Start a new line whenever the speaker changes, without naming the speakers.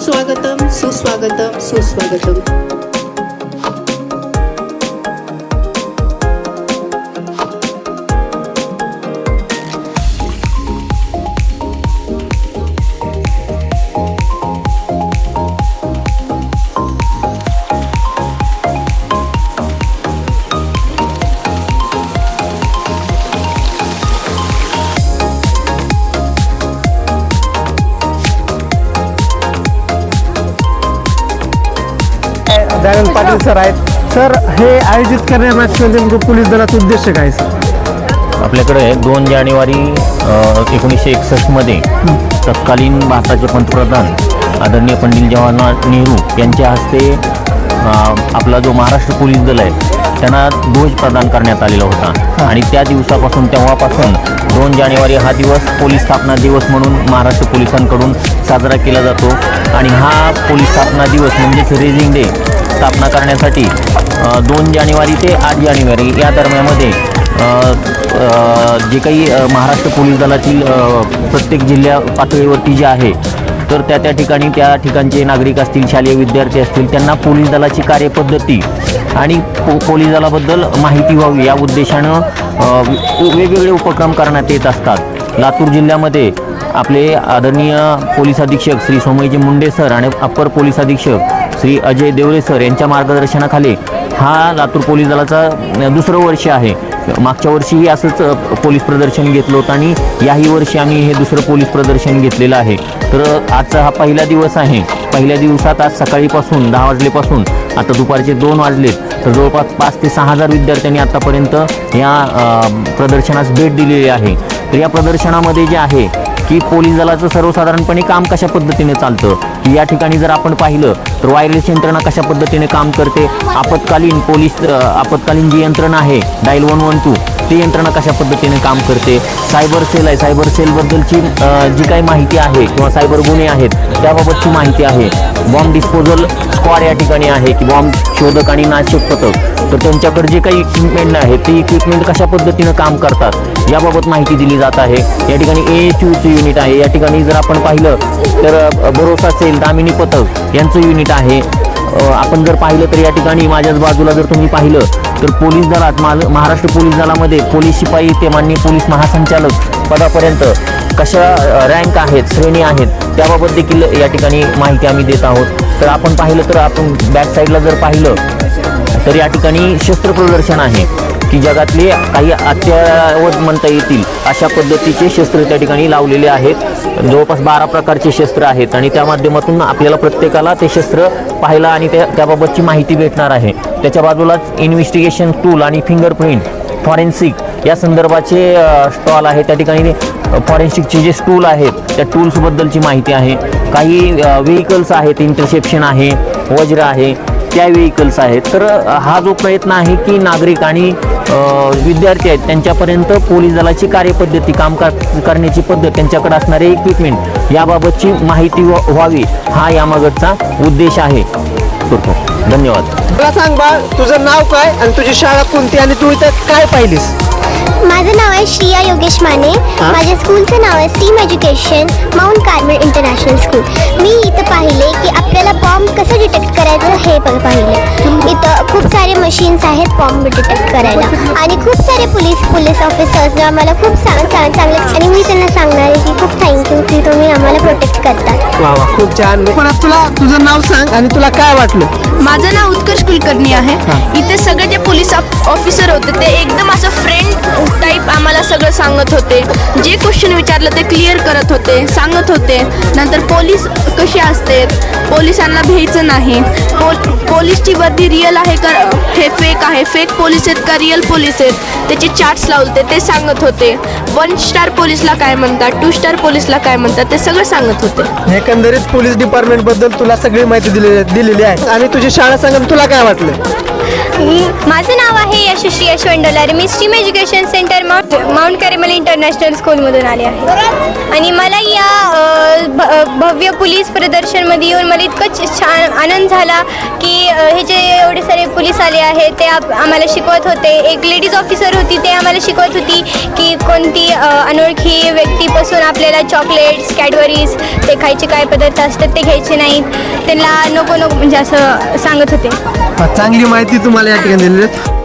सुस्वागतम सुस्वागतम सुस्वागतम.
दयानंद पाटील सर आहेत. सर हे आयोजित करण्यामागचं नेमकं पोलीस दलाचा उद्देश काय आहे, सर?
आपल्याकडे दोन जानेवारी एकोणीसशे एकसष्टमध्ये तत्कालीन भारताचे पंतप्रधान आदरणीय पंडित जवाहरलाल नेहरू यांच्या हस्ते आपला जो महाराष्ट्र पोलीस दल आहे त्यांना ध्वज प्रदान करण्यात आलेला होता. आणि त्या दिवसापासून तेव्हापासून दोन जानेवारी हा दिवस पोलीस स्थापना दिवस म्हणून महाराष्ट्र पोलिसांकडून साजरा केला जातो. आणि हा पोलीस स्थापना दिवस म्हणजेच रेझिंग डे स्थापना करण्यासाठी दोन जानेवारी ते आठ जानेवारी या दरम्यामध्ये जे काही महाराष्ट्र पोलीस दलातील प्रत्येक जिल्ह्या पातळीवरती जे आहे तर त्या त्या ठिकाणी त्या ठिकाणचे नागरिक असतील शालेय विद्यार्थी असतील त्यांना पोलीस दलाची कार्यपद्धती आणि पो पोलीस दलाबद्दल माहिती व्हावी या उद्देशानं वेगवेगळे उपक्रम करण्यात येत असतात. लातूर जिल्ह्यामध्ये आपले आदरणीय पोलीस अधीक्षक श्री सोमयजी मुंडे सर आणि अप्पर पोलीस अधीक्षक श्री अजय देवरे सर यांच्या मार्गदर्शनाखाली हा लातूर पोलीस दलाचा दुसरं वर्ष आहे. मागच्या वर्षीही असंच पोलीस प्रदर्शन घेतलं होतं आणि याही वर्षी आम्ही हे दुसरं पोलीस प्रदर्शन घेतलेलं आहे. तर आजचा हा पहिला दिवस आहे. पहिल्या दिवसात आज सकाळीपासून दहा वाजलेपासून आता दुपारचे दोन वाजलेत. तर जवळपास पाच ते सहा हजार विद्यार्थ्यांनी आत्तापर्यंत या प्रदर्शनास भेट दिलेली आहे. तर या प्रदर्शनामध्ये जे आहे की पोलीस दलाचं सर्वसाधारणपणे काम कशा पद्धतीने चालतं? की या ठिकाणी जर आपण पाहिलं तर वायरलेस यंत्रणा कशा पद्धतीने काम करते? आपत्कालीन पोलीस आपत्कालीन जी यंत्रणा आहे डायल वन वन टू ती यंत्रणा कशा पद्धतीने काम करते? सायबर सेल आहे. सायबर सेलबद्दलची जी काही माहिती आहे किंवा सायबर गुन्हे आहेत त्याबाबतची माहिती आहे. बॉम्ब डिस्पोजल स्क्वॉड या ठिकाणी आहे की बॉम्ब शोधक आणि नाशक पथक. तर त्यांच्याकडे जे काही इक्विपमेंट आहे ते इक्विपमेंट कशा पद्धतीनं काम करतात? याबाबत माहिती दिली जात आहे. या ठिकाणी ए एच यूचं युनिट आहे. या ठिकाणी जर आपण पाहिलं तर भरोसा सेल दामिनी पथक यांचं युनिट आहे. आपण जर पाहिलं तर या ठिकाणी माझ्याच बाजूला जर तुम्ही पाहिलं तर पोलीस दलात मा महाराष्ट्र पोलीस दलामध्ये पोलीस शिपाई ते माननीय पोलीस महासंचालक पदापर्यंत कशा रँक आहेत श्रेणी आहेत त्याबाबत देखील या ठिकाणी माहिती आम्ही देत आहोत. तर आपण पाहिलं तर आपण बॅक साईडला जर पाहिलं तर या ठिकाणी शस्त्र प्रदर्शन आहे. की जगातले काही अत्यावत म्हणता येतील अशा पद्धतीचे शस्त्र त्या ठिकाणी लावलेले आहेत. जवळपास बारा प्रकारचे शस्त्र आहेत आणि त्या माध्यमातून आपल्याला प्रत्येकाला ते शस्त्र पाहायला आणि त्या त्याबाबतची माहिती भेटणार आहे. त्याच्या बाजूलाच इन्व्हेस्टिगेशन टूल आणि फिंगरप्रिंट फॉरेन्सिक या संदर्भाचे स्टॉल आहे. त्या ठिकाणी फॉरेन्सिकचे जे स्टूल आहेत त्या टूल्सबद्दलची माहिती आहे. काही व्हेकल्स आहेत इंटरसेप्शन आहे वज्र आहे त्या व्हेकल्स आहेत. तर हा जो प्रयत्न आहे की नागरिक आणि विद्यार्थी आहेत त्यांच्यापर्यंत पोलीस दलाची कार्यपद्धती काम कर- करण्याची पद्धत त्यांच्याकडे असणारे इक्विपमेंट याबाबतची माहिती व्हा- व्हावी हा यामागचा उद्देश आहे. धन्यवाद.
मला सांग बा तुझं नाव काय आणि तुझी शाळा कोणती आणि तू इथं काय पाहिलीस?
माझं नाव आहे श्रिया योगेश माने. माझ्या स्कूलचं नाव आहे steam education Mount Carmel international school मी इथं पाहिले की डिटेक्ट करायचं हे पण पाहिलं. इथं खूप सारे मशीन्स आहेत बॉम्ब डिटेक्ट करायला. आणि खूप सारे पोलीस पोलीस ऑफिसर्स आम्हाला खूप चांग चांग चांगले आणि मी त्यांना सांगणार आहे की खूप थँक्यू की तुम्ही आम्हाला प्रोटेक्ट करता.
वा वा खूप छान. परत तुला तुझं नाव सांग आणि तुला काय वाटलं?
माझं नाव उत्कर्ष कुलकर्णी आहे. इथे सगळे जे पोलीस ऑफ- ऑफिसर होते ते एकदम असं फ्रेंड टाईप आम्हाला सगळं सांगत होते. जे क्वेश्चन विचारलं ते क्लिअर करत होते सांगत होते. नंतर पोलीस कसे असते? पोलिसांना भ्यायचं नाही. पोल पोलीसची वर्दी रिअल आहे का? हे फेक आहे. फेक पोलीस आहेत का? रिअल पोलीस आहेत. त्याचे चार्ट्स लावते ते सांगत होते. वन स्टार पोलीसला काय म्हणतात? टू स्टार पोलीसला काय म्हणतात? ते सगळं सांगत होते.
एकंदरीत पोलीस डिपार्टमेंटबद्दल तुला सगळी माहिती दिली दिलेली आहे. आणि तुझी शाळा सांग तुला काय वाटलं?
माझं नाव आहे यशस्वी यशवंत डोलारे मी steam education centre Mount Mount Carmel international स्कूलमधून आले आहे. आणि मला या भ- भव्य पोलीस प्रदर्शनमध्ये येऊन मला इतकं छान आनंद
झाला की हे जे एवढे सारे पोलीस आले आहेत ते आप आम्हाला शिकवत होते. एक लेडीज ऑफिसर होती ते आम्हाला शिकवत होती की कोणती अनोळखी व्यक्तीपासून आपल्याला चॉकलेट्स कॅडबरीज ते खायचे काय पदार्थ असतात ते घ्यायचे नाहीत. त्यांना नको नको म्हणजे असं सांगत होते.
चांगली माहिती तुम्हाला या ठिकाणी दिलेली आहे.